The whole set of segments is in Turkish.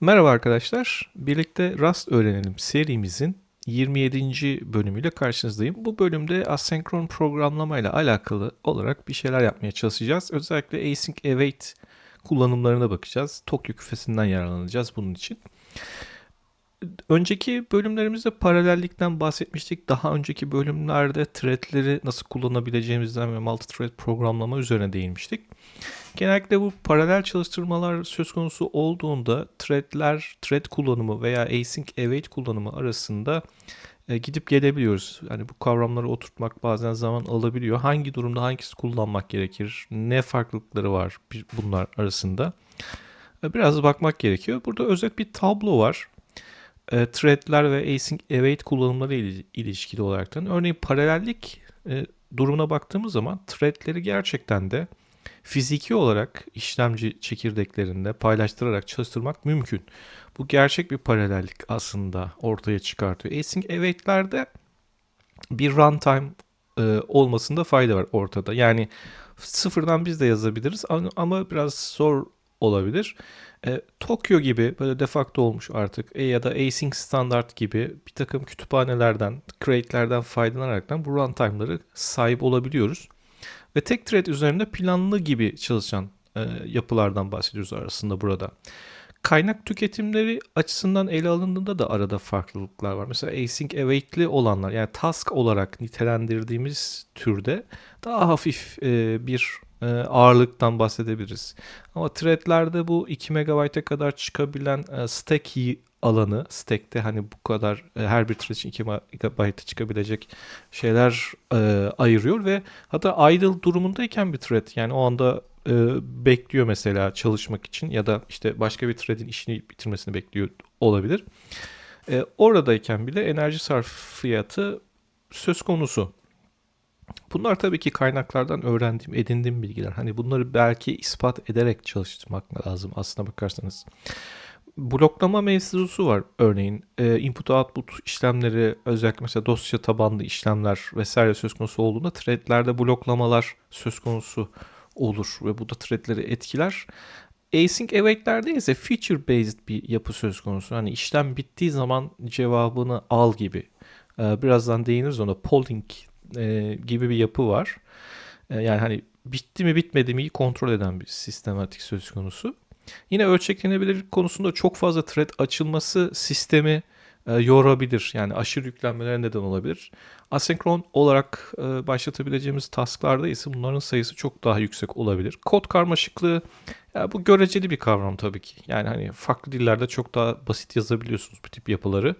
Merhaba arkadaşlar. Birlikte Rust öğrenelim serimizin 27. bölümüyle karşınızdayım. Bu bölümde asenkron programlama ile alakalı olarak bir şeyler yapmaya çalışacağız. Özellikle async await kullanımlarına bakacağız. Tokyo küfesinden yararlanacağız bunun için. Önceki bölümlerimizde paralellikten bahsetmiştik. Daha önceki bölümlerde threadleri nasıl kullanabileceğimizden ve multi-thread programlama üzerine değinmiştik. Genellikle bu paralel çalıştırmalar söz konusu olduğunda threadler, thread kullanımı veya async await kullanımı arasında e, gidip gelebiliyoruz. Yani bu kavramları oturtmak bazen zaman alabiliyor. Hangi durumda hangisi kullanmak gerekir? Ne farklılıkları var bunlar arasında? E, biraz bakmak gerekiyor. Burada özet bir tablo var e, threadler ve async await kullanımları ile ilişkili olaraktan. Örneğin paralellik e, durumuna baktığımız zaman threadleri gerçekten de fiziki olarak işlemci çekirdeklerinde paylaştırarak çalıştırmak mümkün. Bu gerçek bir paralellik aslında ortaya çıkartıyor. Async await'lerde bir runtime e, olmasında fayda var ortada. Yani sıfırdan biz de yazabiliriz ama biraz zor olabilir. E, Tokyo gibi böyle defakto olmuş artık e, ya da async standart gibi bir takım kütüphanelerden, crate'lerden faydalanaraktan bu runtime'ları sahip olabiliyoruz. Ve tek thread üzerinde planlı gibi çalışan e, yapılardan bahsediyoruz arasında burada. Kaynak tüketimleri açısından ele alındığında da arada farklılıklar var. Mesela async await'li olanlar yani task olarak nitelendirdiğimiz türde daha hafif e, bir e, ağırlıktan bahsedebiliriz. Ama threadlerde bu 2 MB'e kadar çıkabilen e, stack alanı, stack'te hani bu kadar e, her bir thread için 2 MB'e çıkabilecek şeyler e, ayırıyor ve hatta idle durumundayken bir thread yani o anda e, bekliyor mesela çalışmak için ya da işte başka bir thread'in işini bitirmesini bekliyor olabilir. E, oradayken bile enerji sarfiyatı söz konusu. Bunlar tabii ki kaynaklardan öğrendiğim, edindiğim bilgiler. Hani bunları belki ispat ederek çalıştırmak lazım aslına bakarsanız. Bloklama mevzusu var örneğin. E, input output işlemleri özellikle mesela dosya tabanlı işlemler vesaire söz konusu olduğunda threadlerde bloklamalar söz konusu olur ve bu da threadleri etkiler. Async await'lerde ise feature based bir yapı söz konusu. Hani işlem bittiği zaman cevabını al gibi. Ee, birazdan değiniriz ona. Polling e, gibi bir yapı var. E, yani hani bitti mi bitmedi mi kontrol eden bir sistematik söz konusu. Yine ölçeklenebilir konusunda çok fazla thread açılması sistemi e, yorabilir. Yani aşırı yüklenmelere neden olabilir. Asenkron olarak e, başlatabileceğimiz tasklarda ise bunların sayısı çok daha yüksek olabilir. Kod karmaşıklığı ya bu göreceli bir kavram tabii ki. Yani hani farklı dillerde çok daha basit yazabiliyorsunuz bu tip yapıları.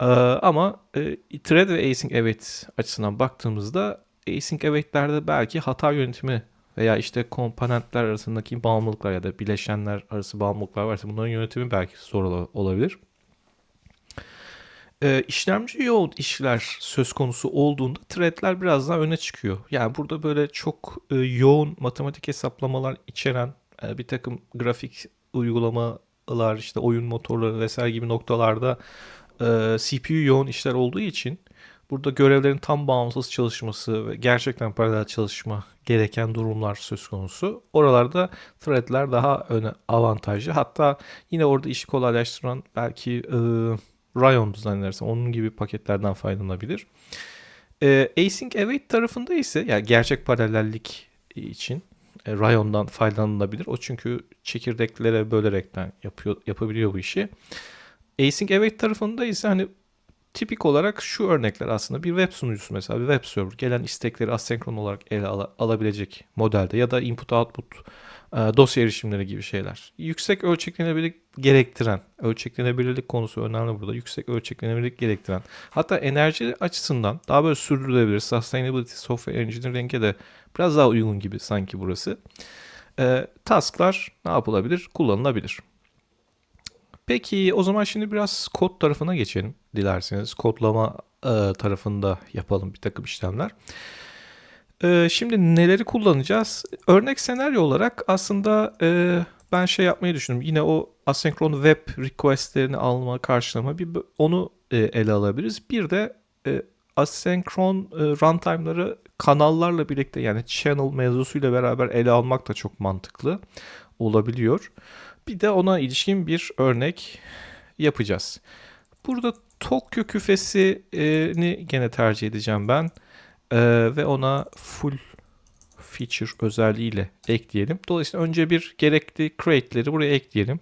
Ee, ama e, thread ve async await açısından baktığımızda async await'lerde belki hata yönetimi veya işte komponentler arasındaki bağımlılıklar ya da bileşenler arası bağımlılıklar varsa bunların yönetimi belki zor olabilir. Ee, işlemci yoğun işler söz konusu olduğunda threadler biraz daha öne çıkıyor. Yani burada böyle çok e, yoğun matematik hesaplamalar içeren e, bir takım grafik uygulamalar işte oyun motorları vesaire gibi noktalarda e, CPU yoğun işler olduğu için burada görevlerin tam bağımsız çalışması ve gerçekten paralel çalışma gereken durumlar söz konusu. Oralarda threadler daha öne avantajlı. Hatta yine orada işi kolaylaştıran belki e, Rayon zannedersem onun gibi paketlerden faydalanabilir. E, async await tarafında ise yani gerçek paralellik için e, Rayon'dan faydalanılabilir. O çünkü çekirdeklere bölerekten yapıyor yapabiliyor bu işi. Async await tarafında ise hani tipik olarak şu örnekler aslında bir web sunucusu mesela bir web server gelen istekleri asenkron olarak ele al alabilecek modelde ya da input output dosya erişimleri gibi şeyler. Yüksek ölçeklenebilirlik gerektiren, ölçeklenebilirlik konusu önemli burada. Yüksek ölçeklenebilirlik gerektiren. Hatta enerji açısından daha böyle sürdürülebilir, sustainability, software engineering'e de biraz daha uygun gibi sanki burası. E, tasklar ne yapılabilir? Kullanılabilir. Peki o zaman şimdi biraz kod tarafına geçelim dilerseniz. Kodlama e, tarafında yapalım bir takım işlemler. E, şimdi neleri kullanacağız? Örnek senaryo olarak aslında e, ben şey yapmayı düşündüm. Yine o asenkron web requestlerini alma, karşılama bir onu e, ele alabiliriz. Bir de e, asenkron e, runtime'ları kanallarla birlikte yani channel mevzusuyla beraber ele almak da çok mantıklı olabiliyor. bir de ona ilişkin bir örnek yapacağız. Burada Tokyo küfesini gene tercih edeceğim ben. Ee, ve ona full feature özelliğiyle ekleyelim. Dolayısıyla önce bir gerekli create'leri buraya ekleyelim.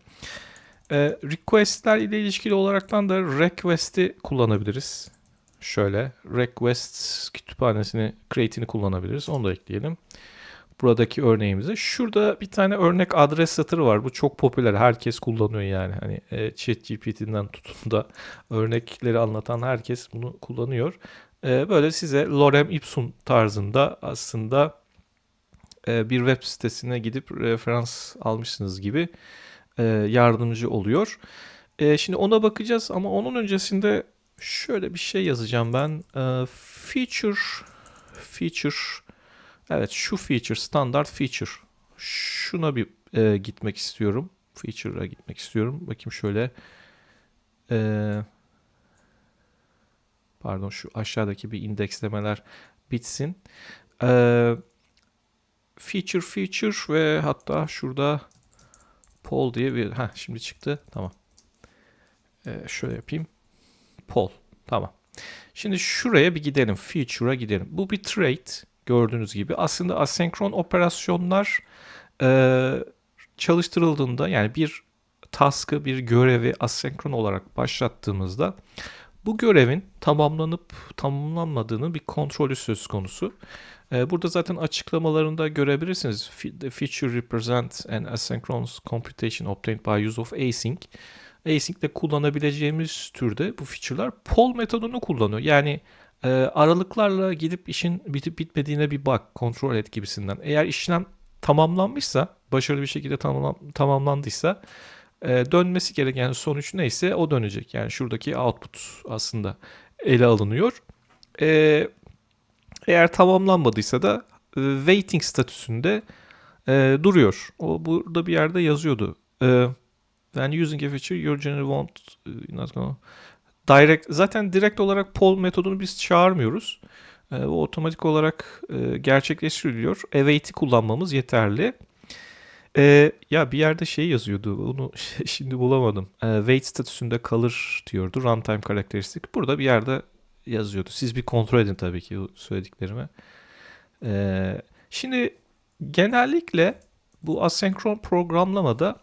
Ee, request'ler ile ilişkili olaraktan da request'i kullanabiliriz. Şöyle request kütüphanesini create'ini kullanabiliriz. Onu da ekleyelim. Buradaki örneğimize. Şurada bir tane örnek adres satırı var. Bu çok popüler. Herkes kullanıyor yani. Hani e, ChatGPT'den tutun da örnekleri anlatan herkes bunu kullanıyor. E, böyle size lorem ipsum tarzında aslında e, bir web sitesine gidip referans almışsınız gibi e, yardımcı oluyor. E, şimdi ona bakacağız ama onun öncesinde şöyle bir şey yazacağım ben. E, feature feature evet şu feature standart feature şuna bir e, gitmek istiyorum. Feature'a gitmek istiyorum. Bakayım şöyle. E, pardon şu aşağıdaki bir indekslemeler bitsin. E, feature feature ve hatta şurada Paul diye bir ha şimdi çıktı. Tamam. Ee, şöyle yapayım. Paul. Tamam. Şimdi şuraya bir gidelim. Feature'a gidelim. Bu bir trait gördüğünüz gibi. Aslında asenkron operasyonlar e, çalıştırıldığında yani bir task'ı, bir görevi asenkron olarak başlattığımızda bu görevin tamamlanıp tamamlanmadığını bir kontrolü söz konusu. Ee, burada zaten açıklamalarında görebilirsiniz. The feature represents an asynchronous computation obtained by use of async. Async ile kullanabileceğimiz türde bu feature'lar poll metodunu kullanıyor. Yani e, aralıklarla gidip işin bitip bitmediğine bir bak, kontrol et gibisinden. Eğer işlem tamamlanmışsa, başarılı bir şekilde tamamlan, tamamlandıysa e, dönmesi gereken sonuç neyse o dönecek. Yani şuradaki output aslında ele alınıyor. E, eğer tamamlanmadıysa da e, waiting statüsünde e, duruyor. O burada bir yerde yazıyordu. E, when using a feature you generally want e, not gonna direct zaten direkt olarak poll metodunu biz çağırmıyoruz. E, o otomatik olarak e, gerçekleştiriliyor. Await'i kullanmamız yeterli. E, ya bir yerde şey yazıyordu. Onu şimdi bulamadım. E, wait statüsünde kalır diyordu. Runtime karakteristik. Burada bir yerde yazıyordu. Siz bir kontrol edin tabii ki söylediklerimi. Ee, şimdi genellikle bu asenkron programlamada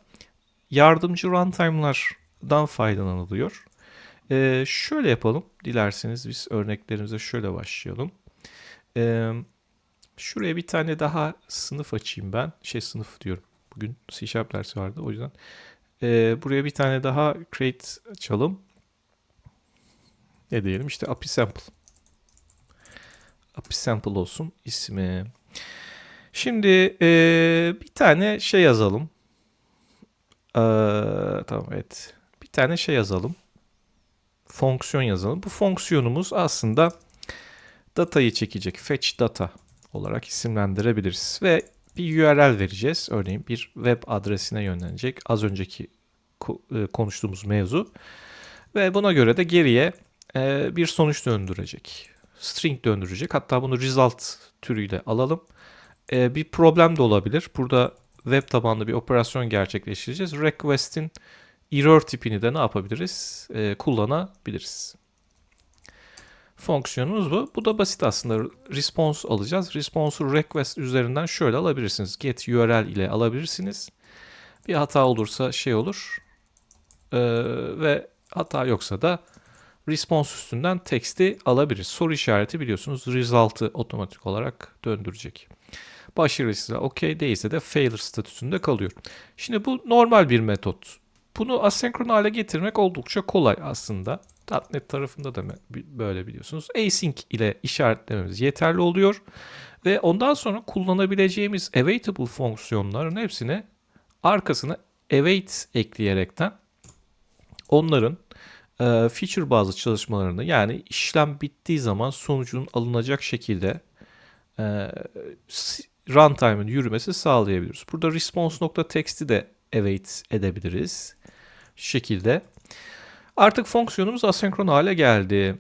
yardımcı runtime'lardan faydalanılıyor. Ee, şöyle yapalım. Dilerseniz biz örneklerimize şöyle başlayalım. Ee, şuraya bir tane daha sınıf açayım ben. Şey sınıf diyorum. Bugün C Sharp dersi vardı o yüzden. Ee, buraya bir tane daha create açalım ne diyelim işte API sample. API sample olsun ismi. Şimdi e, bir tane şey yazalım. Ee, tamam evet. Bir tane şey yazalım. Fonksiyon yazalım. Bu fonksiyonumuz aslında datayı çekecek. Fetch data olarak isimlendirebiliriz. Ve bir URL vereceğiz. Örneğin bir web adresine yönlenecek. Az önceki konuştuğumuz mevzu. Ve buna göre de geriye e, bir sonuç döndürecek. String döndürecek. Hatta bunu result türüyle alalım. E, bir problem de olabilir. Burada web tabanlı bir operasyon gerçekleştireceğiz. Request'in error tipini de ne yapabiliriz? E, kullanabiliriz. Fonksiyonumuz bu. Bu da basit aslında. Response alacağız. Response'u request üzerinden şöyle alabilirsiniz. Get URL ile alabilirsiniz. Bir hata olursa şey olur. Ee, ve hata yoksa da response üstünden teksti alabiliriz. Soru işareti biliyorsunuz result'ı otomatik olarak döndürecek. Başarılıysa OK değilse de failure statüsünde kalıyor. Şimdi bu normal bir metot. Bunu asenkron hale getirmek oldukça kolay aslında. .NET tarafında da böyle biliyorsunuz. Async ile işaretlememiz yeterli oluyor. Ve ondan sonra kullanabileceğimiz awaitable fonksiyonların hepsine arkasına await ekleyerekten onların e, feature bazı çalışmalarını yani işlem bittiği zaman sonucun alınacak şekilde e, runtime'ın yürümesi sağlayabiliriz. Burada response.txt'i de await edebiliriz. Şekilde. Artık fonksiyonumuz asenkron hale geldi.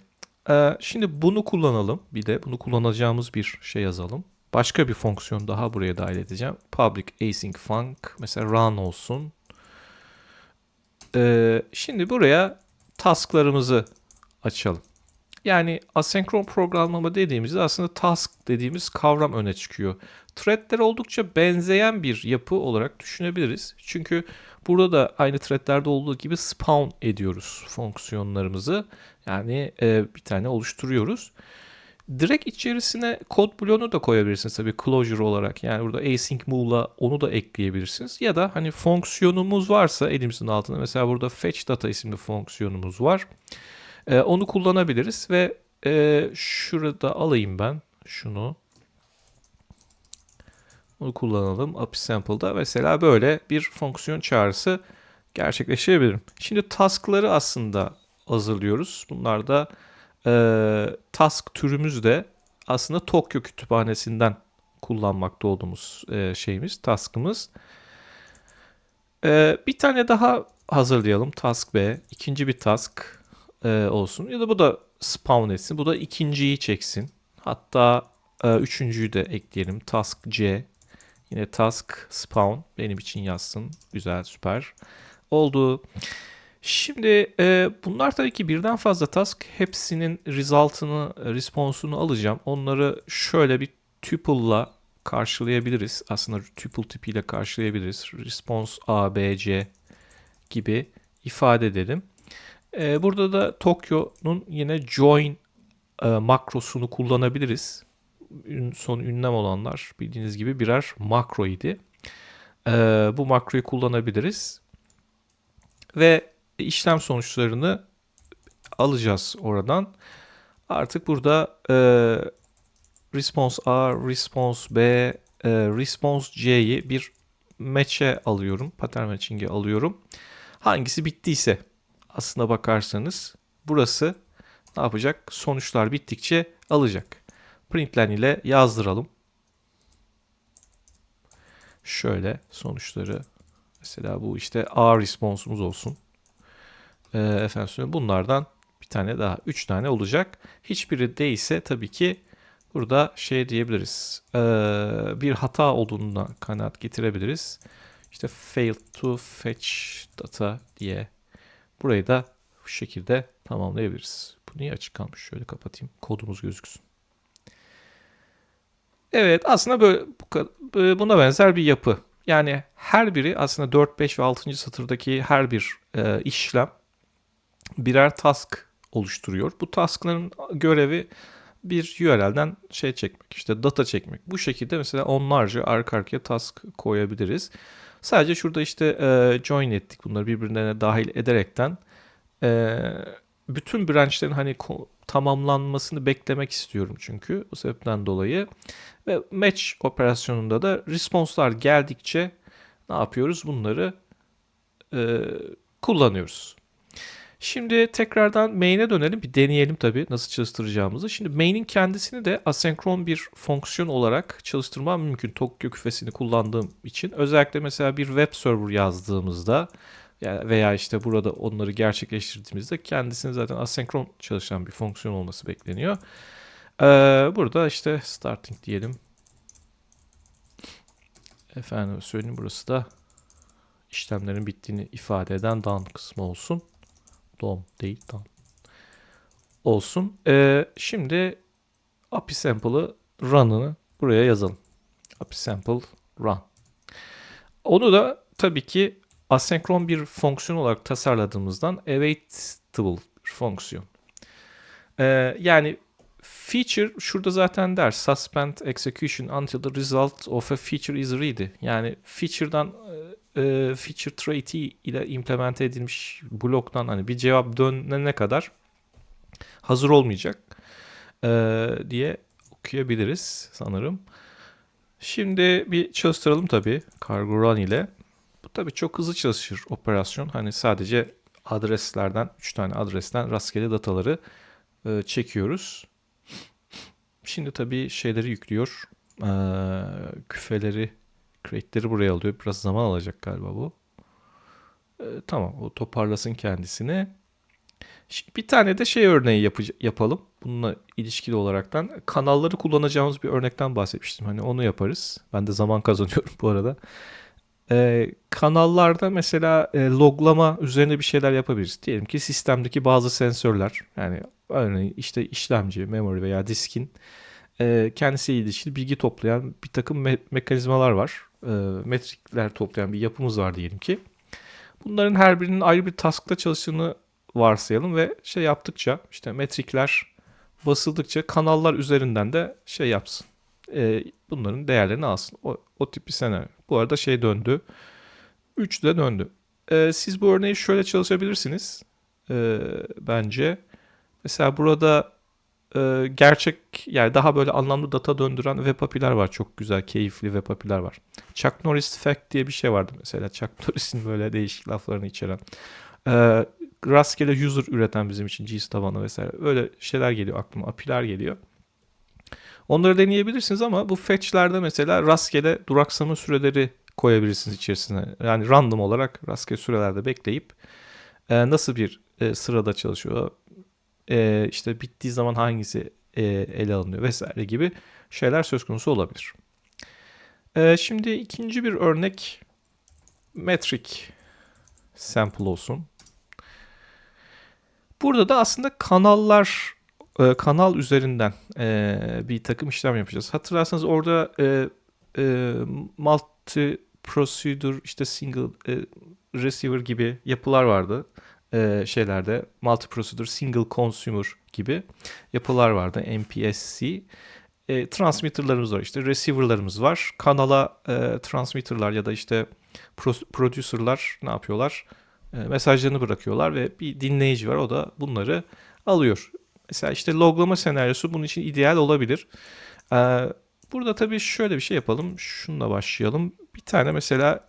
Ee, şimdi bunu kullanalım. Bir de bunu kullanacağımız bir şey yazalım. Başka bir fonksiyon daha buraya dahil edeceğim. Public async func mesela run olsun. Ee, şimdi buraya tasklarımızı açalım. Yani asenkron programlama dediğimizde aslında task dediğimiz kavram öne çıkıyor. Threadlere oldukça benzeyen bir yapı olarak düşünebiliriz. Çünkü burada da aynı threadlerde olduğu gibi spawn ediyoruz fonksiyonlarımızı. Yani e, bir tane oluşturuyoruz. Direkt içerisine kod bloğunu da koyabilirsiniz tabii closure olarak. Yani burada async move'la onu da ekleyebilirsiniz. Ya da hani fonksiyonumuz varsa elimizin altında mesela burada fetch data isimli fonksiyonumuz var. Ee, onu kullanabiliriz ve e, şurada alayım ben şunu. Onu kullanalım. API sample'da mesela böyle bir fonksiyon çağrısı gerçekleştirebilirim. Şimdi task'ları aslında hazırlıyoruz. Bunlar da e, task türümüz de aslında Tokyo kütüphanesinden kullanmakta olduğumuz e, şeyimiz, task'ımız. E, bir tane daha hazırlayalım. Task B. ikinci bir task e, olsun. Ya da bu da spawn etsin. Bu da ikinciyi çeksin. Hatta e, üçüncüyü de ekleyelim. Task C. Yine task spawn benim için yazsın. Güzel, süper. Oldu. Şimdi e, bunlar tabii ki birden fazla task. Hepsinin result'ını, response'unu alacağım. Onları şöyle bir tuple'la karşılayabiliriz. Aslında tuple tipiyle karşılayabiliriz. Response A, B, C gibi ifade edelim. E, burada da Tokyo'nun yine join e, makrosunu kullanabiliriz. Son ünlem olanlar bildiğiniz gibi birer makro idi. E, bu makroyu kullanabiliriz. Ve işlem sonuçlarını alacağız oradan. Artık burada e, response A, response B, e, response C'yi bir match'e alıyorum. Pattern matching'e alıyorum. Hangisi bittiyse aslına bakarsanız burası ne yapacak? Sonuçlar bittikçe alacak. Println ile yazdıralım. Şöyle sonuçları mesela bu işte A response'umuz olsun. Ee, efendim bunlardan bir tane daha üç tane olacak. Hiçbiri değilse tabii ki burada şey diyebiliriz. Ee, bir hata olduğuna kanaat getirebiliriz. İşte failed to fetch data diye Burayı da bu şekilde tamamlayabiliriz. Bu niye açık kalmış? Şöyle kapatayım. Kodumuz gözüksün. Evet aslında böyle buna benzer bir yapı. Yani her biri aslında 4, 5 ve 6. satırdaki her bir e, işlem birer task oluşturuyor. Bu taskların görevi bir URL'den şey çekmek, işte data çekmek. Bu şekilde mesela onlarca arka arkaya task koyabiliriz. Sadece şurada işte e, join ettik bunları birbirine dahil ederekten e, bütün branchlerin hani tamamlanmasını beklemek istiyorum çünkü o sebepten dolayı ve match operasyonunda da response'lar geldikçe ne yapıyoruz? Bunları e, kullanıyoruz. Şimdi tekrardan main'e dönelim. Bir deneyelim tabii nasıl çalıştıracağımızı. Şimdi main'in kendisini de asenkron bir fonksiyon olarak çalıştırmam mümkün. Tokyo küfesini kullandığım için. Özellikle mesela bir web server yazdığımızda veya işte burada onları gerçekleştirdiğimizde kendisini zaten asenkron çalışan bir fonksiyon olması bekleniyor. Ee, burada işte starting diyelim. Efendim söyleyeyim burası da işlemlerin bittiğini ifade eden done kısmı olsun. DOM değil done. Olsun. Ee, şimdi API sample'ı run'ını buraya yazalım. API sample run. Onu da tabii ki asenkron bir fonksiyon olarak tasarladığımızdan awaitable bir fonksiyon. Ee, yani feature şurada zaten der suspend execution until the result of a feature is ready. Yani feature'dan e, feature trait ile implemente edilmiş bloktan hani bir cevap dönene kadar hazır olmayacak e, diye okuyabiliriz sanırım. Şimdi bir çalıştıralım tabii cargo run ile. Bu tabii çok hızlı çalışır operasyon. Hani sadece adreslerden, 3 tane adresten rastgele dataları e, çekiyoruz. Şimdi tabii şeyleri yüklüyor. E, küfeleri, crate'leri buraya alıyor. Biraz zaman alacak galiba bu. E, tamam o toparlasın kendisini. Şimdi bir tane de şey örneği yap- yapalım. Bununla ilişkili olaraktan kanalları kullanacağımız bir örnekten bahsetmiştim. Hani onu yaparız. Ben de zaman kazanıyorum bu arada. E, kanallarda mesela e, loglama üzerine bir şeyler yapabiliriz. Diyelim ki sistemdeki bazı sensörler yani örneğin işte işlemci, memory veya diskin e, kendisiyle ilişkili bilgi toplayan bir takım me- mekanizmalar var. E, metrikler toplayan bir yapımız var diyelim ki. Bunların her birinin ayrı bir task'ta çalıştığını varsayalım ve şey yaptıkça işte metrikler basıldıkça kanallar üzerinden de şey yapsın. E, bunların değerlerini alsın. O, o tip bir senaryo. Bu arada şey döndü. 3 de döndü. E, siz bu örneği şöyle çalışabilirsiniz. E, bence. Mesela burada e, gerçek yani daha böyle anlamlı data döndüren web API'ler var. Çok güzel, keyifli web API'ler var. Chuck Norris Fact diye bir şey vardı mesela. Chuck Norris'in böyle değişik laflarını içeren. E, rastgele user üreten bizim için GIS tabanı vesaire. Öyle şeyler geliyor aklıma. API'ler geliyor. Onları deneyebilirsiniz ama bu fetch'lerde mesela rastgele duraksama süreleri koyabilirsiniz içerisine. Yani random olarak rastgele sürelerde bekleyip e, nasıl bir e, sırada çalışıyor, e, işte bittiği zaman hangisi e, ele alınıyor vesaire gibi şeyler söz konusu olabilir. E, şimdi ikinci bir örnek metric sample olsun. Burada da aslında kanallar e, kanal üzerinden e, bir takım işlem yapacağız. Hatırlarsanız orada e, e, multi procedure işte single e, receiver gibi yapılar vardı e, şeylerde. Multi procedure single consumer gibi yapılar vardı. MPSC. E, transmitterlarımız var işte receiver'larımız var. Kanala e, transmitterlar ya da işte pro, producer'lar ne yapıyorlar? E, mesajlarını bırakıyorlar ve bir dinleyici var o da bunları alıyor. Mesela işte loglama senaryosu bunun için ideal olabilir. Ee, burada tabii şöyle bir şey yapalım. Şununla başlayalım. Bir tane mesela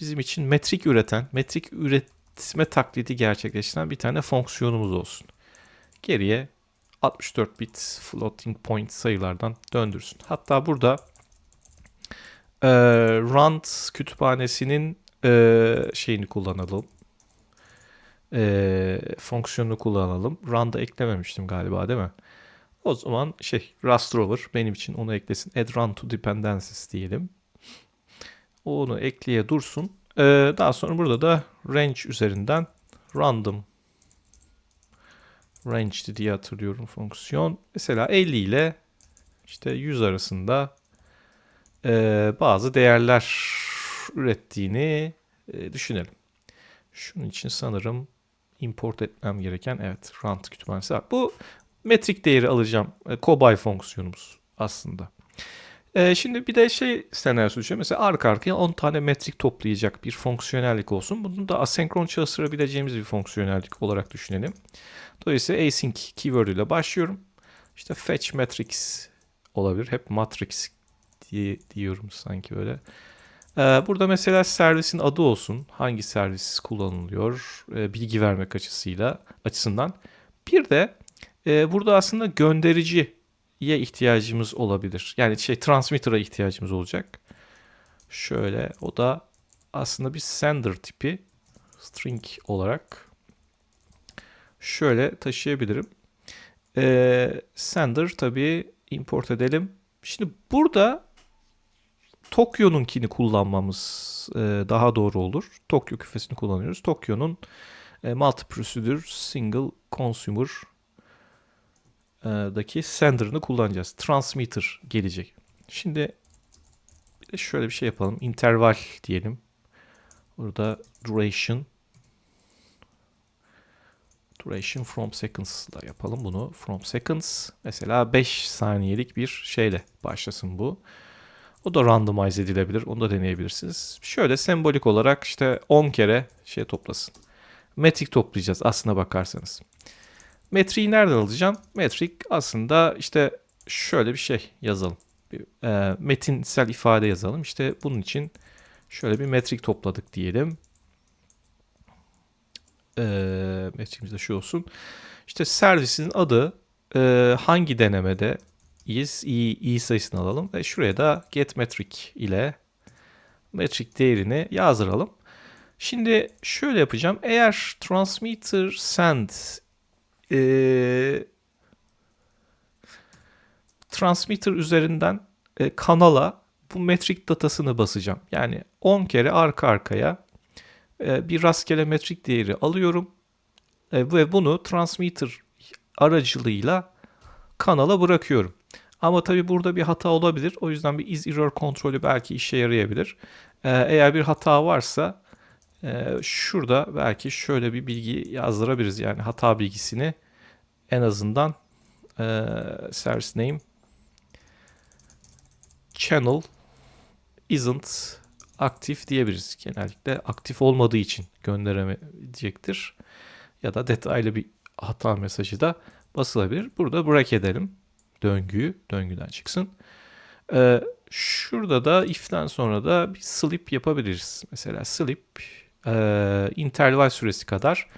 bizim için metrik üreten, metrik üretme taklidi gerçekleştiren bir tane fonksiyonumuz olsun. Geriye 64 bit floating point sayılardan döndürsün. Hatta burada e, rand kütüphanesinin e, şeyini kullanalım e, fonksiyonunu kullanalım. Run'da eklememiştim galiba değil mi? O zaman şey Rust Rover benim için onu eklesin. Add run to dependencies diyelim. Onu ekleye dursun. Ee, daha sonra burada da range üzerinden random range diye hatırlıyorum fonksiyon. Mesela 50 ile işte 100 arasında e, bazı değerler ürettiğini e, düşünelim. Şunun için sanırım import etmem gereken evet rant kütüphanesi var. Bu metrik değeri alacağım. E, Cobay fonksiyonumuz aslında. E, şimdi bir de şey senaryosu düşünüyorum. Mesela arka arkaya 10 tane metrik toplayacak bir fonksiyonellik olsun. Bunu da asenkron çalıştırabileceğimiz bir fonksiyonellik olarak düşünelim. Dolayısıyla async keyword ile başlıyorum. İşte fetch metrics olabilir. Hep matrix diye diyorum sanki böyle. Ee, burada mesela servisin adı olsun. Hangi servis kullanılıyor? E, bilgi vermek açısıyla açısından. Bir de e, burada aslında göndericiye ihtiyacımız olabilir. Yani şey transmitter'a ihtiyacımız olacak. Şöyle o da aslında bir sender tipi string olarak şöyle taşıyabilirim. E, sender tabii import edelim. Şimdi burada Tokyo'nunkini kullanmamız e, daha doğru olur. Tokyo küfesini kullanıyoruz. Tokyo'nun e, multi procedure single consumer daki sender'ını kullanacağız. Transmitter gelecek. Şimdi şöyle bir şey yapalım. Interval diyelim. Burada duration duration from seconds da yapalım bunu. From seconds mesela 5 saniyelik bir şeyle başlasın bu. O da randomize edilebilir. Onu da deneyebilirsiniz. Şöyle sembolik olarak işte 10 kere şey toplasın. Metrik toplayacağız aslına bakarsanız. Metriği nereden alacağım? Metrik aslında işte şöyle bir şey yazalım. Bir, e, metinsel ifade yazalım. İşte bunun için şöyle bir metrik topladık diyelim. E, metriğimiz de şu olsun. İşte servisin adı e, hangi denemede is i, i sayısını alalım ve şuraya da get metric ile metric değerini yazdıralım. Şimdi şöyle yapacağım. Eğer transmitter send e, transmitter üzerinden e, kanala bu metrik datasını basacağım. Yani 10 kere arka arkaya e, bir rastgele metrik değeri alıyorum e, ve bunu transmitter aracılığıyla kanala bırakıyorum. Ama tabii burada bir hata olabilir. O yüzden bir is error kontrolü belki işe yarayabilir. E, eğer bir hata varsa şurada belki şöyle bir bilgi yazdırabiliriz. Yani hata bilgisini en azından service name channel isn't aktif diyebiliriz. Genellikle aktif olmadığı için gönderemeyecektir. Ya da detaylı bir hata mesajı da basılabilir. Burada break edelim döngüyü. Döngüden çıksın. Ee, şurada da if'ten sonra da bir slip yapabiliriz. Mesela slip e, interval süresi kadar.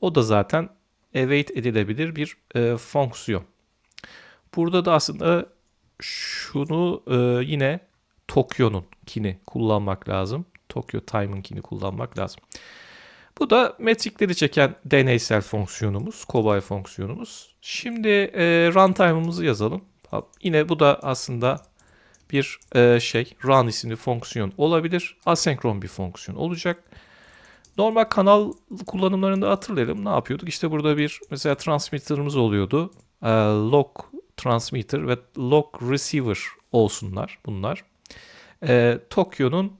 O da zaten await edilebilir bir e, fonksiyon. Burada da aslında şunu e, yine Tokyo'nun kini kullanmak lazım. Tokyo Time'ın kini kullanmak lazım. Bu da metrikleri çeken deneysel fonksiyonumuz, kobay fonksiyonumuz. Şimdi e, runtime'ımızı yazalım. Yine bu da aslında bir e, şey, run isimli fonksiyon olabilir. Asenkron bir fonksiyon olacak. Normal kanal kullanımlarında hatırlayalım. Ne yapıyorduk? İşte burada bir mesela transmitter'ımız oluyordu. E, log transmitter ve log receiver olsunlar bunlar. E, Tokyo'nun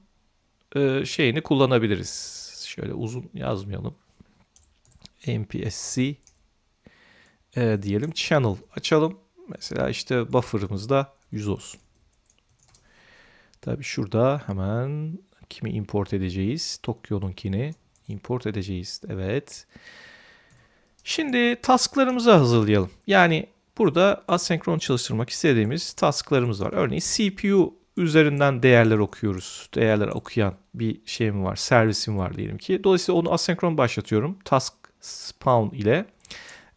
e, şeyini kullanabiliriz. Şöyle uzun yazmayalım. MPSC e, diyelim. Channel açalım. Mesela işte buffer'ımızda 100 olsun. Tabi şurada hemen kimi import edeceğiz? Tokyo'nunkini import edeceğiz. Evet. Şimdi tasklarımızı hazırlayalım. Yani burada asenkron çalıştırmak istediğimiz tasklarımız var. Örneğin CPU üzerinden değerler okuyoruz. Değerler okuyan bir şeyim var, servisim var diyelim ki. Dolayısıyla onu asenkron başlatıyorum. Task spawn ile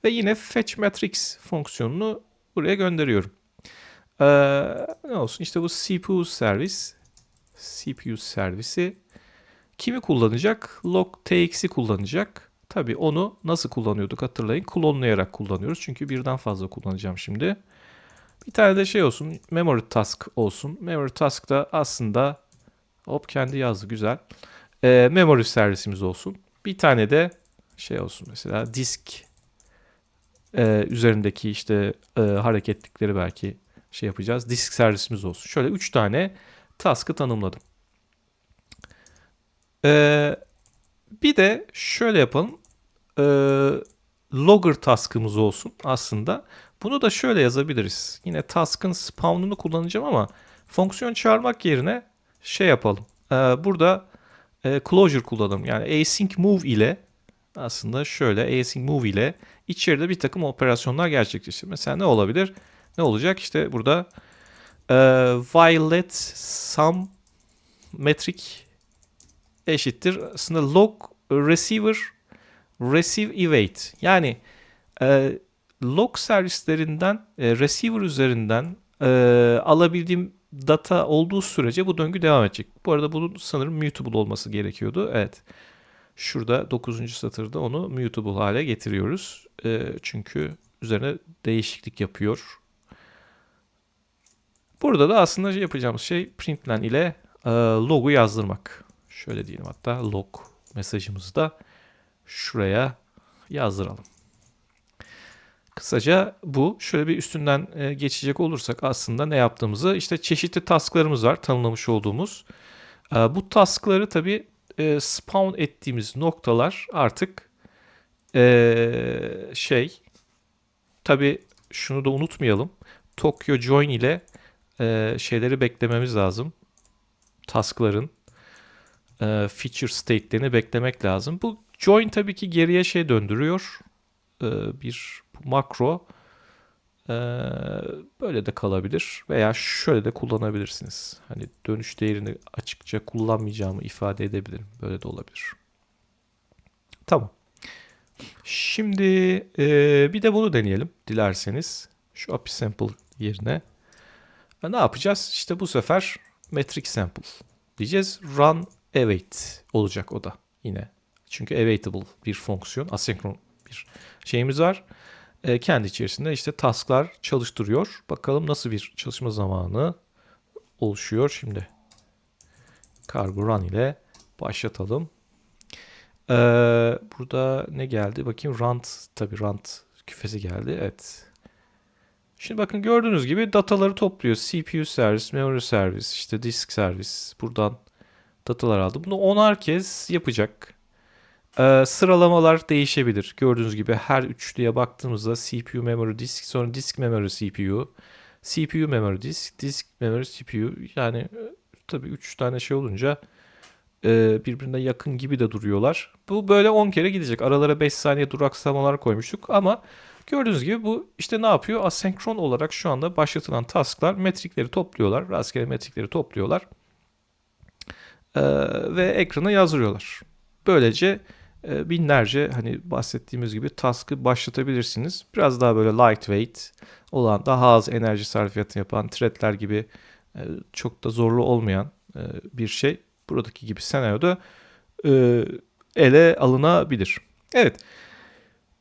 ve yine fetch matrix fonksiyonunu buraya gönderiyorum. Ee, ne olsun işte bu CPU servis CPU servisi kimi kullanacak? Log tx'i kullanacak. Tabi onu nasıl kullanıyorduk hatırlayın. Klonlayarak kullanıyoruz. Çünkü birden fazla kullanacağım şimdi. Bir tane de şey olsun. Memory task olsun. Memory task da aslında hop kendi yazdı güzel. E, memory servisimiz olsun. Bir tane de şey olsun mesela disk e, üzerindeki işte e, hareketlikleri belki şey yapacağız. Disk servisimiz olsun. Şöyle 3 tane task'ı tanımladım. Ee, bir de şöyle yapalım. Ee, logger task'ımız olsun aslında. Bunu da şöyle yazabiliriz. Yine task'ın spawn'unu kullanacağım ama fonksiyon çağırmak yerine şey yapalım. Ee, burada e, closure kullanalım. Yani async move ile aslında şöyle async move ile içeride bir takım operasyonlar gerçekleştir. Mesela ne olabilir? Ne olacak? İşte burada e, while let some metric eşittir aslında log receiver receive evade. Yani e, log servislerinden e, receiver üzerinden e, alabildiğim data olduğu sürece bu döngü devam edecek. Bu arada bunun sanırım mutable olması gerekiyordu. Evet. Şurada 9. satırda onu mutable hale getiriyoruz. E, çünkü üzerine değişiklik yapıyor. Burada da aslında yapacağımız şey println ile e, logu yazdırmak. Şöyle diyelim hatta log mesajımızı da şuraya yazdıralım. Kısaca bu. Şöyle bir üstünden e, geçecek olursak aslında ne yaptığımızı işte çeşitli tasklarımız var tanımlamış olduğumuz. E, bu taskları tabii e, spawn ettiğimiz noktalar artık şey tabii şunu da unutmayalım. Tokyo Join ile şeyleri beklememiz lazım. Taskların feature state'lerini beklemek lazım. Bu join tabii ki geriye şey döndürüyor. bir makro e, böyle de kalabilir veya şöyle de kullanabilirsiniz. Hani dönüş değerini açıkça kullanmayacağımı ifade edebilirim. Böyle de olabilir. Tamam. Şimdi e, bir de bunu deneyelim dilerseniz. Şu API sample yerine. E, ne yapacağız? İşte bu sefer metric sample diyeceğiz. Run await olacak o da yine. Çünkü awaitable bir fonksiyon, asenkron bir şeyimiz var. E, kendi içerisinde işte tasklar çalıştırıyor. Bakalım nasıl bir çalışma zamanı oluşuyor. Şimdi cargo run ile başlatalım. Ee, burada ne geldi? Bakayım rant tabii rant küfesi geldi. Evet. Şimdi bakın gördüğünüz gibi dataları topluyor. CPU servis, memory servis, işte disk servis. Buradan datalar aldı. Bunu onar kez yapacak. Ee, sıralamalar değişebilir. Gördüğünüz gibi her üçlüye baktığımızda CPU, memory, disk, sonra disk, memory, CPU, CPU, memory, disk, disk, memory, CPU. Yani e, tabii üç tane şey olunca e, birbirine yakın gibi de duruyorlar. Bu böyle 10 kere gidecek. Aralara 5 saniye duraksamalar koymuştuk ama gördüğünüz gibi bu işte ne yapıyor? Asenkron olarak şu anda başlatılan tasklar metrikleri topluyorlar. Rastgele metrikleri topluyorlar. E, ve ekrana yazdırıyorlar. Böylece e, binlerce hani bahsettiğimiz gibi task'ı başlatabilirsiniz. Biraz daha böyle lightweight olan, daha az enerji sarfiyatı yapan threadler gibi e, çok da zorlu olmayan e, bir şey buradaki gibi senaryoda ele alınabilir. Evet.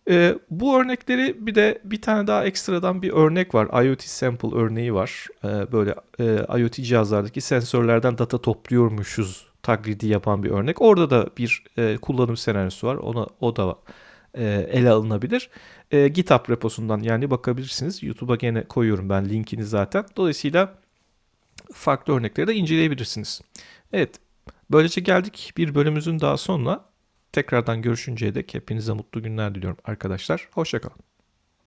E, bu örnekleri bir de bir tane daha ekstradan bir örnek var. IoT sample örneği var. E, böyle e, IoT cihazlardaki sensörlerden data topluyormuşuz taklidi yapan bir örnek. Orada da bir e, kullanım senaryosu var. Ona o da e, ele alınabilir. E, GitHub reposundan yani bakabilirsiniz. YouTube'a gene koyuyorum ben linkini zaten. Dolayısıyla farklı örnekleri de inceleyebilirsiniz. Evet, böylece geldik bir bölümümüzün daha sonuna. Tekrardan görüşünceye dek hepinize mutlu günler diliyorum arkadaşlar. Hoşçakalın.